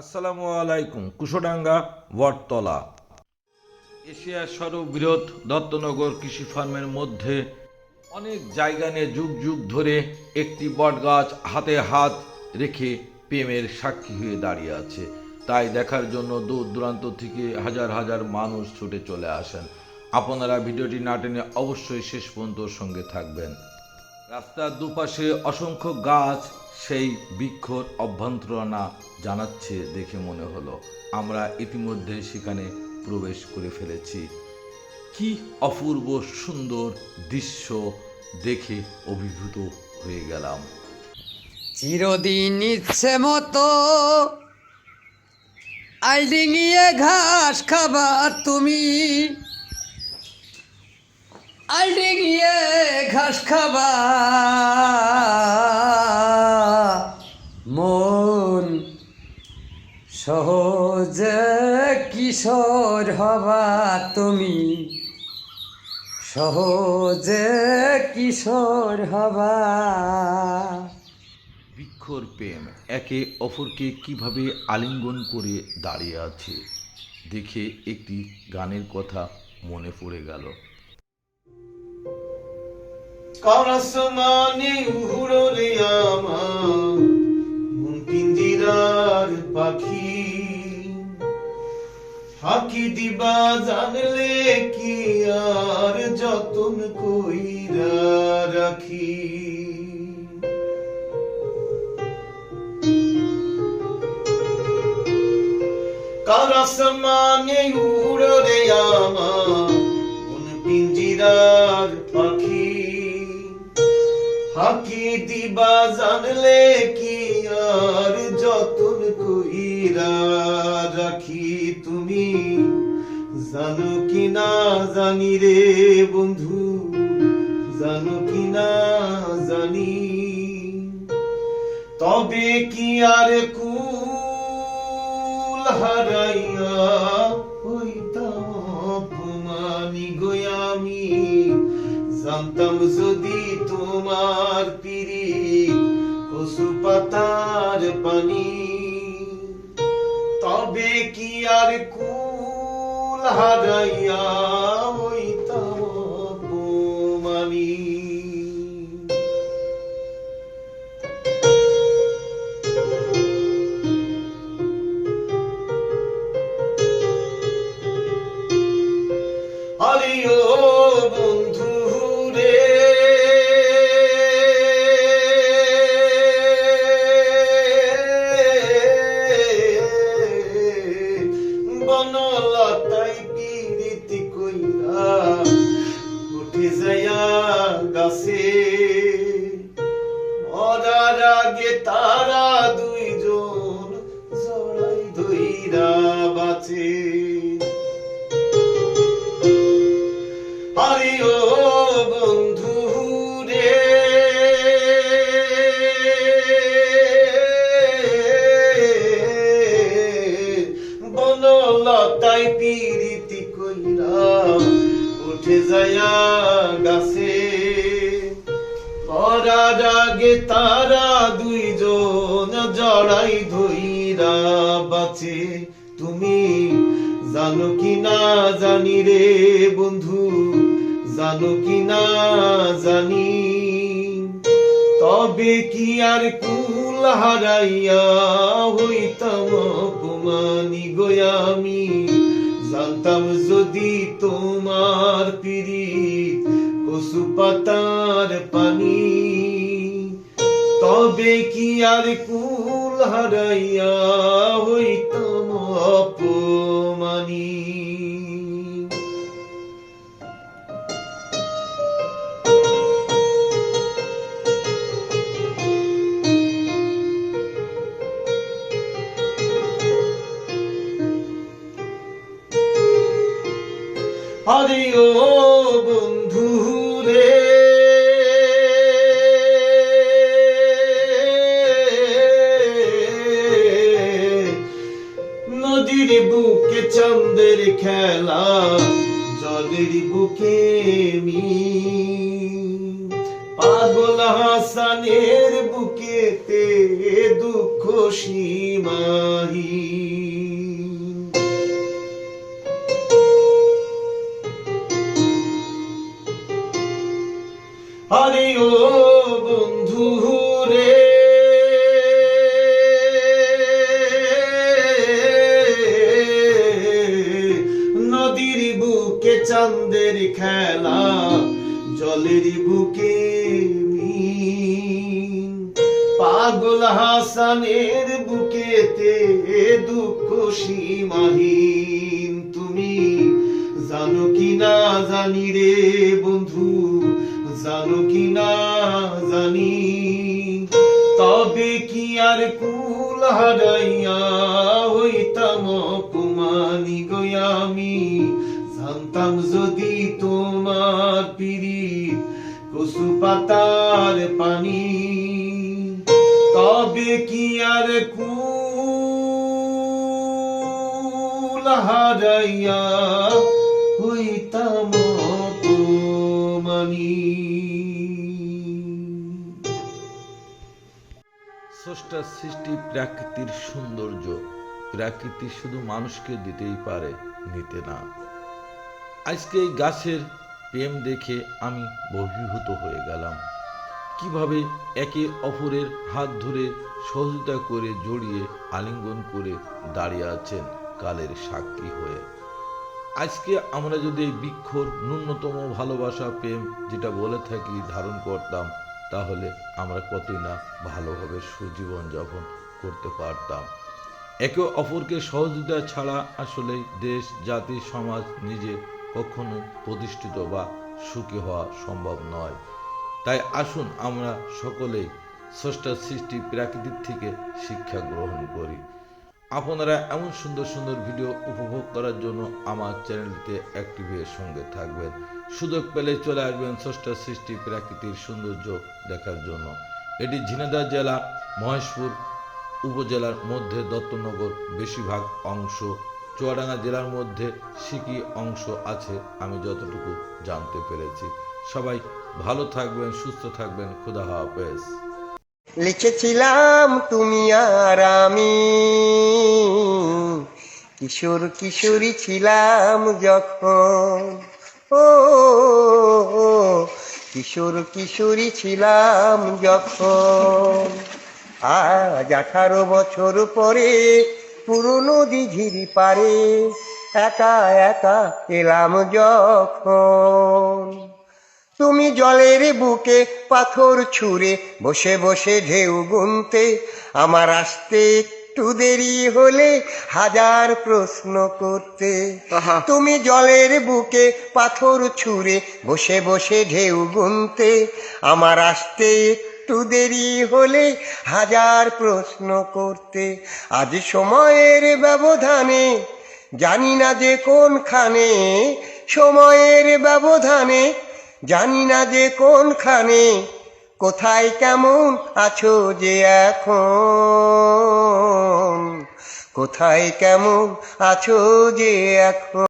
আসসালামু আলাইকুম, কুশোডাঙ্গা, বটতলা। এশিয়ার সর্ববৃহৎ দত্তনগর কৃষি ফার্মের মধ্যে অনেক জায়গা নিয়ে যুগ যুগ ধরে একটি বটগাছ হাতে হাত রেখে প্রেমের সাক্ষী হয়ে দাঁড়িয়ে আছে। তাই দেখার জন্য দূর দূরান্ত থেকে হাজার হাজার মানুষ ছুটে চলে আসেন। আপনারা ভিডিওটি না টেনে অবশ্যই শেষ পর্যন্ত সঙ্গে থাকবেন। রাস্তার দুপাশে অসংখ্য গাছ সেই বৃক্ষর অভ্যন্তরণা জানাচ্ছে দেখে মনে হলো, আমরা ইতিমধ্যে সেখানে প্রবেশ করে ফেলেছি। কি অপূর্ব সুন্দর দৃশ্য দেখে অভিভূত হয়ে গেলাম। চিরদিন ইচ্ছে মতো আইডিঙিয়ে ঘাস খাবা তুমি। আইডিঙিয়ে ঘাস খাবা মন সহজে কিশোর হবা তুমি। সহজে কিশোর হবা। বৃক্ষর প্রেম একে অপরকে কীভাবে আলিঙ্গন করে দাঁড়িয়ে আছে দেখে একটি গানের কথা মনে পড়ে গেল। কারাসমানে উড়রে আমার মন পিঞ্জিরার পাখি। ফাঁকি দিবা জানলে কি আর যতন কইরা রাখি। কারাসমানে উড়রে আমার মন পিঞ্জিরার পাখি। হাকি দিবা জানলে কি আর যতন কইরা রাখি তুমি? জানো কি না জানি রে বন্ধু? জানো কি না জানি? তবে কি আর কুল হারাইয়া হইতাম অপমানি গোয়ামি জানতাম যদি তোমার পিরি কসু পাতার পানি কুল হারাইয়া যায়া গাছে মরার আগে তারা দুইজন জড়াই ধইরা বাঁচে। তুমি জানো কি না জানি রে বন্ধু, জানো কি না জানি। তবে কি আর কুল হারাইয়া হইতাম অপমানি গোয়ামি জানতাম যদি তোমার পিরিত কসু পাতার পানি তবে কি আর কুল হারাইয়া হইতাম অপমানি? ও বন্ধু রে। নদীর বুকে চন্দের খেলা, জলের বুকে মি পাগল হাসানের বুকেতে দুঃখ সীমাহীন। আরে ও বন্ধু রে নদীর বুকে চাঁদের খেলা, জলের বুকে পাগল হাসানের বুকেতে দুঃখ সীমাহীন। তুমি জানো কি না জানি রে বন্ধু। জানো কি না জানি। তবে কি আর কুল হারাইয়া হইতাম কুমানি গয়ামি জানতাম যদি তোমার পিরিত কসু পাতার পানি। তবে কি আর কুল হারাইয়া হইতাম অপমানী? স্রষ্টার সৃষ্টি প্রাকৃতির সৌন্দর্য। প্রাকৃতি শুধু মানুষকে দিতেই পারে, নিতে না। আজকে এই গাছের প্রেম দেখে আমি বহির্ভূত হয়ে গেলাম। কীভাবে একে অপরের হাত ধরে সহযোগিতা করে জড়িয়ে আলিঙ্গন করে দাঁড়িয়ে আছেন কালের সাক্ষী হয়ে। আজকে আমরা যদি এই বৃক্ষর ন্যূনতম ভালোবাসা, প্রেম যেটা বলে থাকি, ধারণ করতাম তাহলে আমরা কতই না ভালোভাবে সুজীবন যাপন করতে পারতাম। একে অপরকে সহযোগিতা ছাড়া আসলে দেশ, জাতি, সমাজ নিজে কখনো প্রতিষ্ঠিত বা সুখী হওয়া সম্ভব নয়। তাই আসুন আমরা সকলেই স্রষ্টার সৃষ্টি প্রাকৃতিক থেকে শিক্ষা গ্রহণ করি। আপনারা এমন সুন্দর সুন্দর ভিডিও উপভোগ করার জন্য আমার চ্যানেলটিতে অ্যাক্টিভের সঙ্গে থাকবেন। সুযোগ পেলে চলে আসবেন স্রষ্টার সৃষ্টি প্রাকৃতিক সৌন্দর্য দেখার জন্য। এটি ঝিনাইদহ জেলা, মহেশপুর উপজেলার মধ্যে দত্তনগর বেশিরভাগ অংশ। চুয়াডাঙ্গা জেলার মধ্যে সিকি অংশ আছে, আমি যতটুকু জানতে পেরেছি। সবাই ভালো থাকবেন, সুস্থ থাকবেন, খুদা হাফেজ। লিখেছিলাম তুমি আর আমি। কিশোর কিশোরী ছিলাম যখন। ও, কিশোর কিশোরী ছিলাম যখন। আজ আঠারো বছর পরে পুরনো দিঘির পারে একা একা এলাম যখন। তুমি জলের বুকে পাথর ছুঁড়ে বসে বসে ঢেউ গুনতে, আমার আসতে একটু দেরি হলে হাজার প্রশ্ন করতে। তুমি জলের বুকে পাথর ছুঁড়ে বসে বসে ঢেউ গুনতে। আমার আসতে একটু দেরি হলে হাজার প্রশ্ন করতে। আজ সময়ের ব্যবধানে জানি না যে কোনখানে। সময়ের ব্যবধানে জানি না যে কোনখানে। কোথায় কেমন আছো যে এখন? কোথায় কেমন আছো যে এখন?